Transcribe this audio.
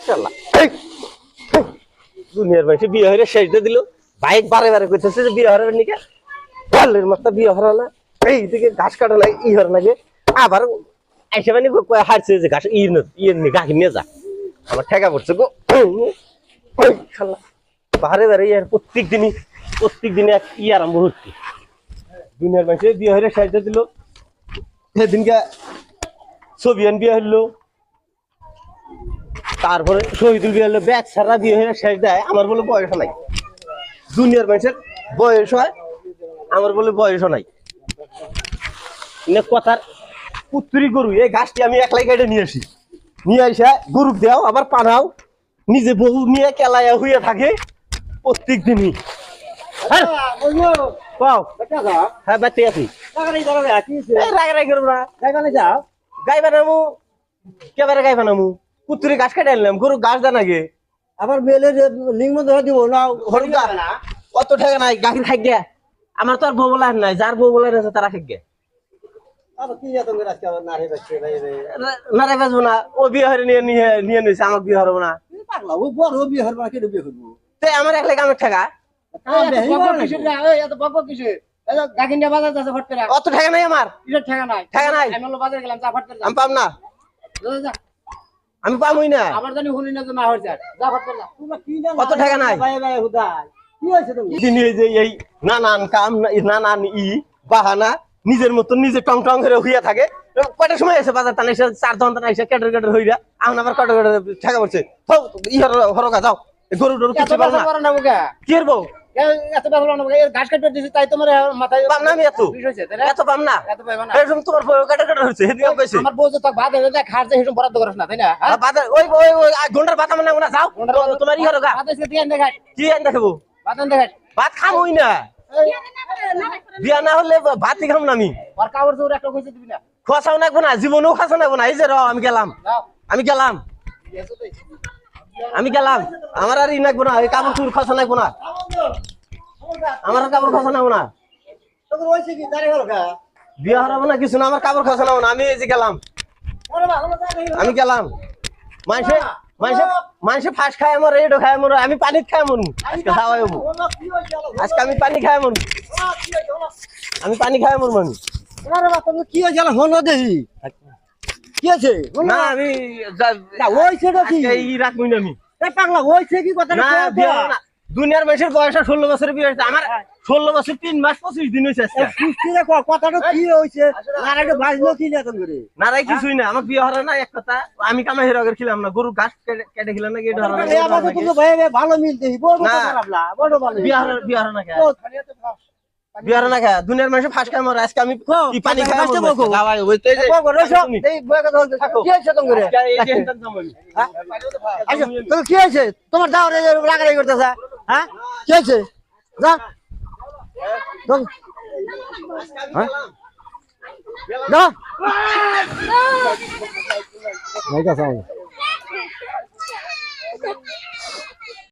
শালা। এই, এই, দুনিয়ার মানুষে বিয়ে হয়ে শেষ দিয়ে দিল বাইক বারে বারে করতেছে যে বিয়ে হওয়ার নিকে ভালের মাথা বিয়ে হওয়ার না এই দিকে ঘাস কাটা লাগে ই হওয়ার লাগে আবার আইসে মানে হারছে যে ঘাস ইয়ে নিয়ে গাছ নিয়ে যা আমার ঠেকা পড়ছে গো ওই বারে ইয়ার প্রত্যেক দিনই, প্রত্যেক দিনে এক ই আরম্ভ হচ্ছে। দুনিয়ার মানুষে বিয়ে শেষ দিয়ে দিল। সেদিনকে ছবিয়ান বিয়ে হইল। তারপরে শহীদুল বিয়ে হলো ব্যাগ সারা বিয়ে হয়ে শেষ দেয়। আমার বলে বয়স নাই। দুনিয়ার মানুষের বয়স হয়, আমার বলে বয়স নাই। কথার পুত্রি গরু এই ঘাসটি আমি একলাই কেটে নিয়ে আসি। নিয়ে আসা গরু দেও, আবার পানাও নিজে বহু নিয়ে কেলাইয়া হইয়া থাকে। প্রত্যেক দিনই। হ্যাঁ, হ্যাঁ বাচ্চা আছি। রাগারাগি করব না। গাই বানামু। কেবারে গাই বানামু? পুত্রি ঘাস কেটে আনলাম গরু ঘাস দেন আগে। আবার মেলের লিঙ্গ ধরে দিব না হরুন দা, অত টাকা নাই গাখির খাই গে। আমার তো আর বউ বলার নাই যার বউ বলার আছে তারা খাই গে। আবার কি এত করে আজকে আবার নারী বাচ্চা ভাই রে না বাজবো না ও বিয়ে নিয়ে নিয়ে নিয়ে নিয়েছে আমাকে বিয়ে হরবো না। পাগলা ও বড় বিয়ে হরবা কেন বিয়ে করব তে আমার কামের টাকা অত টাকা নাই আমার। টাকা নাই? আমি পাম না। আমি পামই না। কত টাকা নাই? ভাই ভাই হুদাই। কি হয়েছে তুমি দিন এই যে এই নানান কাম নানান ই বাহানা নিজের মতন নিজে টং টং করে হইয়া থাকে। কয়টার সময় এসে বাজার টানা এসে চার ঘণ্টা না এসে কেটর কেটর হইয়া এখন আবার কটর ঠেকা পড়ছে। হরকা যাও। গরু টরু কিছু পাবো না। কি করব? পাম না আমি এত। এত পাম না। এরকম তোমার বউ কেটর কেটর হচ্ছে সেদিকে আমি আমার বউ বাদ খার যে বরাদ্দ না তাই না? হ্যাঁ? আর ওই ওই ওই ঘণ্টার ভাত আমার না যাও। ঘণ্টার ভাত- তোমার ই হরকা বাদ এসে দিয়ে এনে খাই কি আন দেখাবো? বাদ এনে খাই ভাত খামই না। বিয়া না হলে ভাতই খাম না আমি। আর কাপড় চোর একটা কইছে দিবি না? খোয়াশাও নাকবো না জীবনেও খাসা নাকবো না এই যে র আমি গেলাম। আমি গেলাম। আমি গেলাম। আমার আর ই নাকবো না এই কাপড় চুর খসা নাকবো না। আমার আর কাপড় খসা নাকবো না। বিয়ে হারাবো না কিছু না আমার কাপড় খসা না আমি এই যে গেলাম। আমি গেলাম। মানুষে মানুষে মানুষে ফাঁস খায় আমার রেডও খায় মর আমি পানি খায় মরু আজকে খাওয়াই আজকে আমি পানি খায় মরু আমি পানি খায় মরু তুমি কি হয়েছে হলো হলো দেখি কি আছে? না আমি যা- না রাখবই আমি। পাগলা কি কথা না। দুনিয়ার মানুষের বয়স ষোলো বছরের বিয়ে হয়েছে। আমার ষোলো বছর তিন মাস পঁচিশ দিন হয়েছে কথাটা কি হয়েছে? বাজলো কি করে নারাই কিছুই না আমার বিয়ে হরা না এক কথা। আমি কামা হিরো খেলাম না গরু ঘাস কেটে কেটে খেলাম না হরা ভাই ভালো মিলতে বড় খারাপ না বড় ভালো বিয়ে হরা বিয়ে হরা না কে ও, বিয়ে হরা না কে দুনিয়ার মানুষ ফাঁস খায় মরে আজকে আমি কি পানি খাই ফাঁসটা বকো। গাওয়াই ওই তো এই যে বড় বড় এই কথা থাকো। কি হয়েছে তুমি। হ্যাঁ? আচ্ছা, তুমি কি হয়েছে? তোমার দাও রে রাগারাগি করতেছে হ্যাঁ? কি হয়েছে? যা। তুমি- হ্যাঁ? যা। নাই কা সাউন্ড